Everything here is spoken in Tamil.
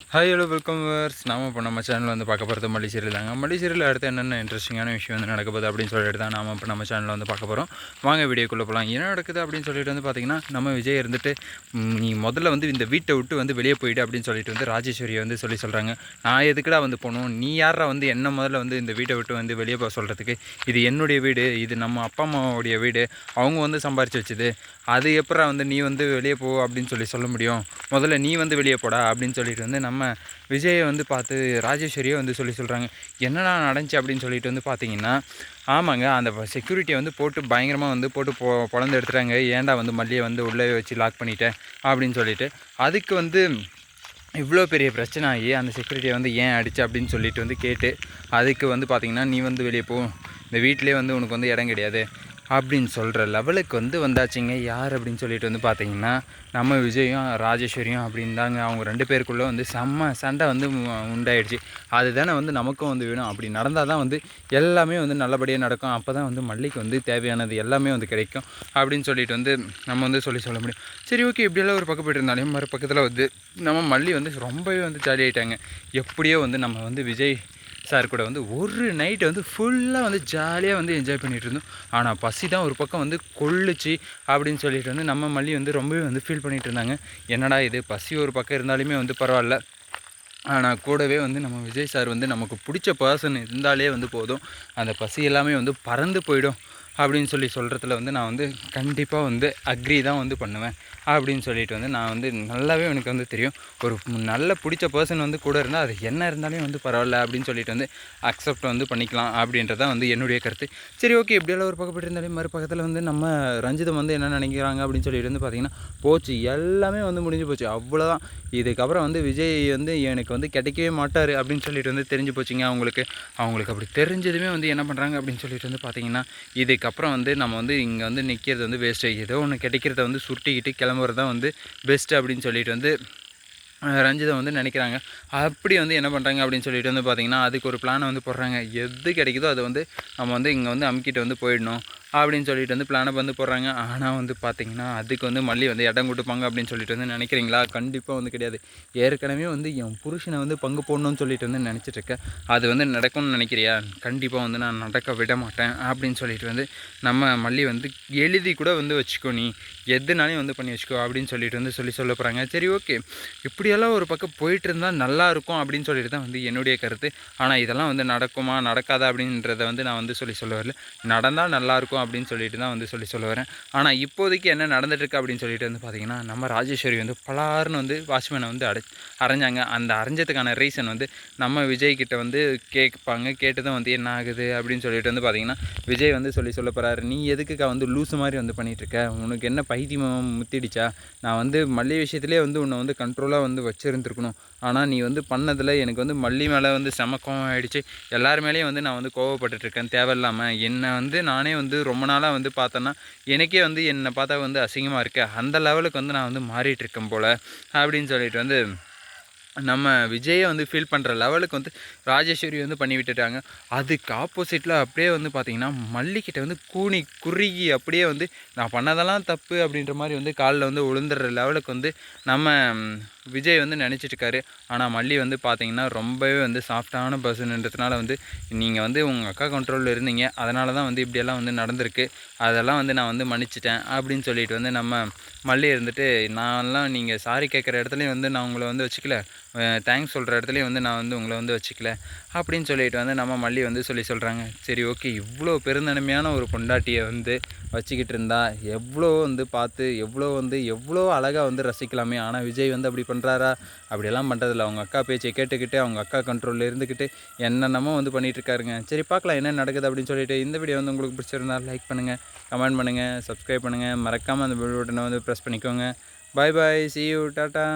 ஹாய் ஹலோ வெல்கம் வர்ஸ் நாம இப்போ நம்ம சேனலில் வந்து பார்க்க போகிறது மல்லி சீரியல் தாங்க. மல்லி சீரியல் அடுத்து என்னென்ன இன்ட்ரெஸ்டிங்கான விஷயம் வந்து நடக்க போகுது அப்படின்னு சொல்லிட்டு தான் நாம இப்போ நம்ம சேனலில் வந்து பார்க்க போகிறோம் வாங்க வீடியோக்குள்ளே போகலாம் என்ன நடக்குது அப்படின்னு சொல்லிட்டு வந்து பார்த்திங்கன்னா நம்ம விஜய் இருந்துட்டு நீ முதல்ல வந்து இந்த வீட்டை விட்டு வந்து வெளியே போயிடு அப்படின்னு சொல்லிட்டு வந்து ராஜேஸ்வரியை வந்து சொல்லி சொல்கிறாங்க நான் எதுக்குடா வந்து போகணும்? நீ யாரா வந்து என்ன முதல்ல வந்து இந்த வீட்டை விட்டு வந்து வெளியே போக சொல்கிறதுக்கு இது என்னுடைய வீடு. இது நம்ம அப்பா அம்மாவுடைய வீடு. அவங்க வந்து சம்பாரிச்சு வச்சுது. அது எப்படா வந்து நீ வந்து வெளியே போ அப்படின்னு சொல்லி சொல்ல முடியும்? முதல்ல நீ வந்து வெளியே போடா அப்படின்னு சொல்லிட்டு வந்து நம்ம விஜயை வந்து பார்த்து ராஜேஸ்வரியே வந்து சொல்லி சொல்கிறாங்க என்னடா நடந்துச்சு அப்படின்னு சொல்லிட்டு வந்து பார்த்தீங்கன்னா ஆமாங்க அந்த செக்யூரிட்டியை வந்து போட்டு பயங்கரமாக வந்து போட்டு பொ பொழந்து எடுத்துட்டாங்க. ஏன்டா வந்து மல்லியை வந்து உள்ளே வச்சு லாக் பண்ணிட்டேன் அப்படின்னு சொல்லிட்டு. அதுக்கு வந்து இவ்வளோ பெரிய பிரச்சனை ஆகி அந்த செக்யூரிட்டியை வந்து ஏன் அடிச்சு அப்படின்னு சொல்லிட்டு வந்து கேட்டு அதுக்கு வந்து பார்த்திங்கன்னா நீ வந்து வெளியே போ. இந்த வீட்டிலே வந்து உனக்கு வந்து இடம் கிடையாது. அப்படின்னு சொல்கிற லெவலுக்கு வந்து வந்தாச்சுங்க. யார் அப்படின்னு சொல்லிட்டு வந்து பார்த்தீங்கன்னா நம்ம விஜயும் ராஜேஸ்வரியும் அப்படின்னு தாங்க அவங்க ரெண்டு பேருக்குள்ளே வந்து செம்ம சண்டை வந்து உண்டாயிடுச்சு. அதுதானே வந்து நமக்கும் வந்து வேணும். அப்படி நடந்தால் தான் வந்து எல்லாமே வந்து நல்லபடியாக நடக்கும். அப்போ தான் வந்து மல்லிக்கு வந்து தேவையானது எல்லாமே வந்து கிடைக்கும் அப்படின்னு சொல்லிட்டு வந்து நம்ம வந்து சொல்லி சொல்ல முடியும். சரி ஓகே. இப்படியெல்லாம் ஒரு பக்கம் போயிட்டு இருந்தாலும் மறு பக்கத்தில் வந்து நம்ம மல்லி வந்து ரொம்பவே வந்து ஜாலி ஆகிட்டாங்க எப்படியோ வந்து நம்ம வந்து விஜய் சார் கூட வந்து ஒரு நைட்டு வந்து ஃபுல்லாக வந்து ஜாலியாக வந்து என்ஜாய் பண்ணிகிட்டு இருந்தோம். ஆனால் பசி தான் ஒரு பக்கம் வந்து கொள்ளுச்சு அப்படின்னு சொல்லிட்டு வந்து நம்ம மல்லி வந்து ரொம்பவே வந்து ஃபீல் பண்ணிகிட்டு இருந்தாங்க. என்னடா இது? பசி ஒரு பக்கம் இருந்தாலுமே வந்து பரவாயில்ல. ஆனால் கூடவே வந்து நம்ம விஜய் சார் வந்து நமக்கு பிடிச்ச பர்சன் இருந்தாலே வந்து போதும். அந்த பசி எல்லாமே வந்து பறந்து போயிடும். அப்படின்னு சொல்லி சொல்கிறதுல வந்து நான் வந்து கண்டிப்பாக வந்து அக்ரி தான் வந்து பண்ணுவேன் அப்படின்னு சொல்லிட்டு வந்து நான் வந்து நல்லாவே எனக்கு வந்து தெரியும். ஒரு நல்ல பிடிச்ச பர்சன் வந்து கூட இருந்தால் அது என்ன இருந்தாலும் வந்து பரவாயில்ல அப்படின்னு சொல்லிட்டு வந்து அக்செப்ட் வந்து பண்ணிக்கலாம் அப்படின்றதான் வந்து என்னுடைய கருத்து. சரி ஓகே இப்படியெல்லாம் ஒரு பக்கப்பட்டு இருந்தாலும் மறு பக்கத்தில் வந்து நம்ம ரஞ்சிதம் வந்து என்ன நினைக்கிறாங்க அப்படின்னு சொல்லிட்டு வந்து பார்த்தீங்கன்னா போச்சு. எல்லாமே வந்து முடிஞ்சு போச்சு. அவ்வளோதான் இதுக்கப்புறம் வந்து விஜய் வந்து எனக்கு வந்து கிடைக்கவே மாட்டார் அப்படின்னு சொல்லிட்டு வந்து தெரிஞ்சு போச்சுங்க அவங்களுக்கு. அவங்களுக்கு அப்படி தெரிஞ்சதுமே வந்து என்ன பண்ணுறாங்க அப்படின்னு சொல்லிட்டு வந்து பார்த்தீங்கன்னா அதுக்கப்புறம் வந்து நம்ம வந்து இங்கே வந்து நிற்கிறது வந்து வேஸ்ட்டு ஏதோ ஒன்று கிடைக்கிறத வந்து சுருட்டிக்கிட்டு கிளம்புறது தான் வந்து பெஸ்ட்டு அப்படின்னு சொல்லிட்டு வந்து ரஞ்சிதை ரஞ்சிதம் வந்து நினைக்கிறாங்க. அப்படி வந்து என்ன பண்ணுறாங்க அப்படின்னு சொல்லிட்டு வந்து பார்த்திங்கன்னா அதுக்கு ஒரு பிளானை வந்து போடுறாங்க. எது கிடைக்குதோ அதை வந்து நம்ம வந்து இங்கே வந்து அமுக்கிட்டு வந்து போயிடணும் அப்படின்னு சொல்லிட்டு வந்து பிளானை வந்து போடுறாங்க. ஆனால் வந்து பார்த்திங்கன்னா அதுக்கு வந்து மல்லி வந்து இடம் கொடுப்பாங்க அப்படின்னு சொல்லிட்டு வந்து நினைக்கிறீங்களா? கண்டிப்பாக வந்து கிடையாது. ஏற்கனவே வந்து என் புருஷனை வந்து பங்கு போடணும்னு சொல்லிட்டு வந்து நினச்சிட்ருக்கேன் அது வந்து நடக்கும்னு நினைக்கிறியா? கண்டிப்பாக வந்து நான் நடக்க விட மாட்டேன் அப்படின்னு சொல்லிட்டு வந்து நம்ம மல்லி வந்து எழுதி கூட வந்து வச்சுக்கோ நீ. எதுனாலையும் வந்து பண்ணி வச்சுக்கோ அப்படின்னு சொல்லிட்டு வந்து சொல்லி சொல்ல போகிறாங்க சரி ஓகே இப்படியெல்லாம் ஒரு பக்கம் போயிட்டு இருந்தால் நல்லா இருக்கும் அப்படின்னு சொல்லிட்டு தான் வந்து என்னுடைய கருத்து. ஆனால் இதெல்லாம் வந்து நடக்குமா நடக்காதா அப்படின்றத வந்து நான் வந்து சொல்லி சொல்ல வரல. நடந்தால் நல்லாயிருக்கும் அப்படின்னு சொல்லிட்டு தான் வந்து சொல்லி சொல்ல வரேன். ஆனால் இப்போதைக்கு என்ன நடந்துட்டுருக்கு அப்படின்னு சொல்லிட்டு வந்து பார்த்திங்கன்னா நம்ம ராஜேஸ்வரி வந்து பலாருன்னு வந்து வாட்ச்மேனை வந்து அடை அரைஞ்சாங்க. அந்த அரைஞ்சதுக்கான ரீசன் வந்து நம்ம விஜய்கிட்ட வந்து கேட்பாங்க. கேட்டு தான் வந்து என்ன ஆகுது அப்படின்னு சொல்லிட்டு வந்து பார்த்திங்கன்னா விஜய் வந்து சொல்லி சொல்ல போகிறாரு நீ எதுக்குக்கா வந்து லூசு மாதிரி வந்து பண்ணிகிட்ருக்க இருக்க உனக்கு என்ன பைத்தியம் முத்திடுச்சா? நான் வந்து மல்லி விஷயத்துலேயே வந்து உன்னை வந்து கண்ட்ரோலாக வந்து வச்சுருந்துருக்கணும். ஆனால் நீ வந்து பண்ணதில் எனக்கு வந்து மல்லி மேலே வந்து செம கோவம் ஆகிடுச்சு எல்லார் மேலேயும் வந்து நான் வந்து கோவப்பட்டுட்டு தேவையில்லாமல் என்னை வந்து நானே வந்து ரொம்ப நாளாக வந்து பார்த்தேன்னா எனக்கே வந்து என்னை பார்த்தா வந்து அசிங்கமாக இருக்கேன் அந்த லெவலுக்கு வந்து நான் வந்து மாறிட்டு இருக்கேன் போல் அப்படின்னு சொல்லிட்டு வந்து நம்ம விஜயை வந்து ஃபீல் பண்ணுற லெவலுக்கு வந்து ராஜேஸ்வரி வந்து பண்ணி விட்டுட்டாங்க. அதுக்கு ஆப்போசிட்டில் அப்படியே வந்து பார்த்திங்கன்னா மல்லிக்கிட்ட வந்து கூனி குறுகி அப்படியே வந்து நான் பண்ணதெல்லாம் தப்பு அப்படின்ற மாதிரி வந்து காலில் வந்து விழுந்துடுற லெவலுக்கு வந்து நம்ம விஜய் வந்து நினச்சிட்ருக்காரு ஆனால் மல்லி வந்து பார்த்தீங்கன்னா ரொம்பவே வந்து சாஃப்டான பர்சன்ன்றதுனால வந்து நீங்கள் வந்து உங்கள் அக்கா கண்ட்ரோலில் இருந்தீங்க. அதனால தான் வந்து இப்படியெல்லாம் வந்து நடந்திருக்கு. அதெல்லாம் வந்து நான் வந்து மன்னிச்சிட்டேன் அப்படின்னு சொல்லிட்டு வந்து நம்ம மல்லி இருந்துட்டு நான்லாம் நீங்கள் சாரி கேட்குற இடத்துலையும் வந்து நான் உங்களை வந்து வச்சுக்கல. தேங்க்ஸ் சொல்கிற இடத்துலையும் வந்து நான் வந்து உங்களை வந்து வச்சுக்கல. அப்படின்னு சொல்லிட்டு வந்து நம்ம மல்லி வந்து சொல்லி சொல்கிறாங்க சரி ஓகே இவ்வளோ பெருந்தன்மையான ஒரு பொண்டாட்டியை வந்து வச்சுக்கிட்டு இருந்தா எவ்வளோ வந்து பார்த்து எவ்வளோ வந்து எவ்வளோ அழகாக வந்து ரசிக்கலாமே. ஆனால் விஜய் வந்து அப்படி பண்ணுறாரா அப்படியெல்லாம் பண்ணுறதில்ல அவங்க அக்கா பேச்சை கேட்டுக்கிட்டு அவங்க அக்கா கண்ட்ரோலில் இருந்துக்கிட்டு என்னென்னமோ வந்து பண்ணிகிட்ருக்காருங்க சரி பார்க்கலாம் என்ன நடக்குது அப்படின்னு சொல்லிட்டு இந்த வீடியோ வந்து உங்களுக்கு பிடிச்சிருந்தா லைக் பண்ணுங்கள் கமெண்ட் பண்ணுங்கள் சப்ஸ்கிரைப் பண்ணுங்கள் மறக்காமல் அந்த பெல் பட்டனை வந்து ப்ரெஸ் பண்ணிக்கோங்க. Bye bye see you tata